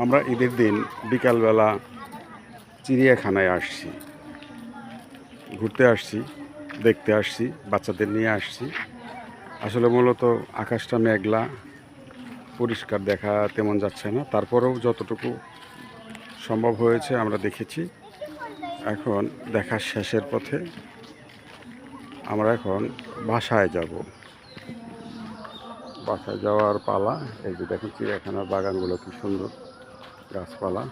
আমরা ঈদের দিন বিকালবেলা চিড়িয়াখানায় আসছি। ঘুরতে আসছি, দেখতে আসছি, বাচ্চাদের নিয়ে আসছি। আসলে মূলত আকাশটা মেঘলা, পরিষ্কার দেখা তেমন যাচ্ছে না। তারপরেও যতটুকু সম্ভব হয়েছে আমরা দেখেছি। এখন দেখা শেষের পথে আমরা এখন বাসায় যাব। বাসায় যাওয়ার পালা, এই যে দেখুন চিড়িয়াখানার বাগানগুলো কি সুন্দর। গাছপালা।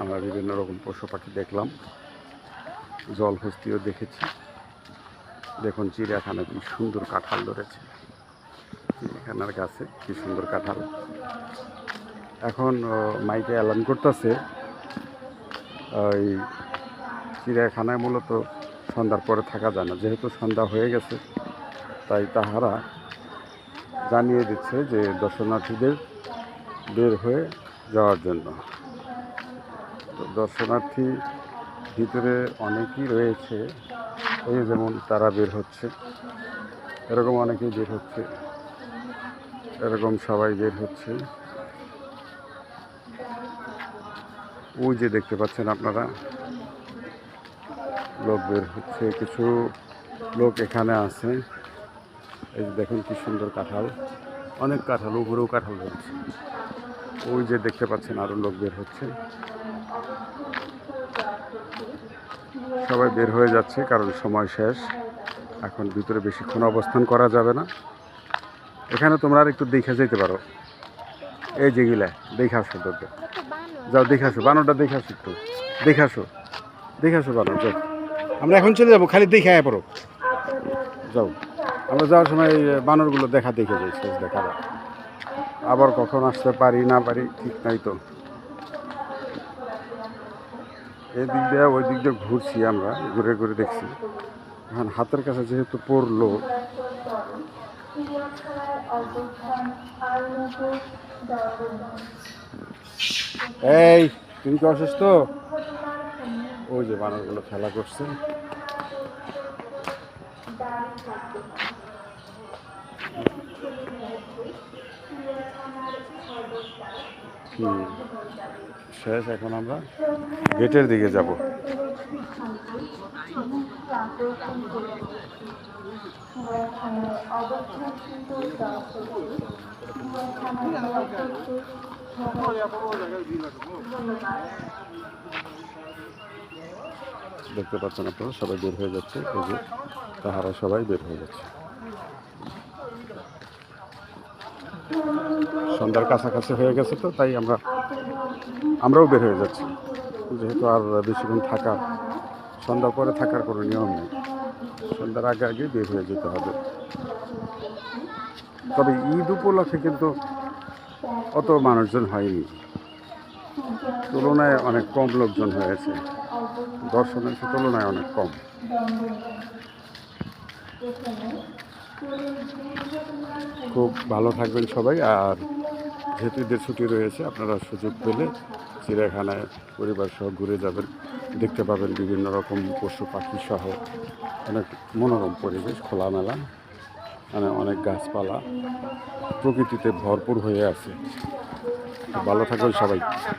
আমরা বিভিন্ন রকম পশু পাখি দেখলাম। জল হস্তিও দেখেছি। দেখুন চিড়িয়াখানা কি সুন্দর কাঁঠাল ধরেছে। চিড়িয়াখানার গাছে কি সুন্দর কাঁঠাল। এখন মাইকে অ্যালান করতেছে। ওই চিড়িয়াখানায় মূলত সন্ধ্যার পরে থাকা যায় না। যেহেতু সন্ধ্যা হয়ে গেছে, তাই তাহারা জানিয়ে দিচ্ছে যে দর্শনার্থীদের বের হয়ে যাওয়ার জন্য। তো দর্শনার্থী ভিতরে অনেকেই রয়েছে, এই যেমন তারা বের হচ্ছে, এরকম অনেকেই বের হচ্ছে, এরকম সবাই বের হচ্ছে। ওই যে দেখতে পাচ্ছেন আপনারা, লোক বের হচ্ছে, কিছু লোক এখানে আছে। এই দেখুন কি সুন্দর কাঁঠাল, অনেক কাঁঠাল, উপরেও কাঁঠাল হচ্ছে ওই যে দেখতে পাচ্ছেন আরও লোক বের হচ্ছে। সবাই বের হয়ে যাচ্ছে, কারণ সময় শেষ। এখন ভিতরে বেশিক্ষণ অবস্থান করা যাবে না। এখানে তোমরা আর একটু দেখে যেতে পারো। এই যেগুলা দেখে আসো তোকে। যাও, দেখে আসো। বানরটা দেখে আসো একটু। দেখে আসো। দেখে আসো বানর, যাও। আমরা এখন চলে যাব, খালি দেখে আয় পড়ো। যাও। আমরা যাওয়ার সময় বানরগুলো দেখা দেখে যাই, শেষ দেখা। আবার কখন আসতে পারি, না পারি, ঠিক নাই তো। এদিক দিয়ে ওই দিক দিয়ে ঘুরছি আমরা, ঘুরে ঘুরে দেখছি। এখন হাতের কাছে যেহেতু পড়ল, এই, তুমি কি অসুস্থ? ওই যে বানরগুলো খেলা করছে। শেষ, এখন আমরা গেটের দিকে যাব। দেখতে পাচ্ছেন আপনারা, সবাই বের হয়ে যাচ্ছে। এই যে তাহারা সবাই বের হয়ে যাচ্ছে। সন্ধ্যার কাছাকাছি হয়ে গেছে তো, তাই আমরা আমরাও বের হয়ে যাচ্ছি। যেহেতু আর বেশিক্ষণ থাকা সন্ধ্যার পরে থাকার কোনো নিয়ম নেই। সন্ধ্যার আগে আগে বের হয়ে যেতে হবে। তবে ঈদ উপলক্ষে কিন্তু অত মানুষজন হয়নি। তুলনায় অনেক কম লোকজন হয়েছে। দর্শনের তুলনায় অনেক কম। খুব ভালো থাকবেন সবাই, আর যেহেতু ঈদের ছুটি রয়েছে, আপনারা সুযোগ পেলে চিড়িয়াখানায় পরিবার সহ ঘুরে যাবেন, দেখতে পাবেন বিভিন্ন রকম পশু পাখি সহ অনেক মনোরম পরিবেশ, খোলামেলা মানে অনেক গাছপালা, প্রকৃতিতে ভরপুর হয়ে আছে। ভালো থাকবেন সবাই।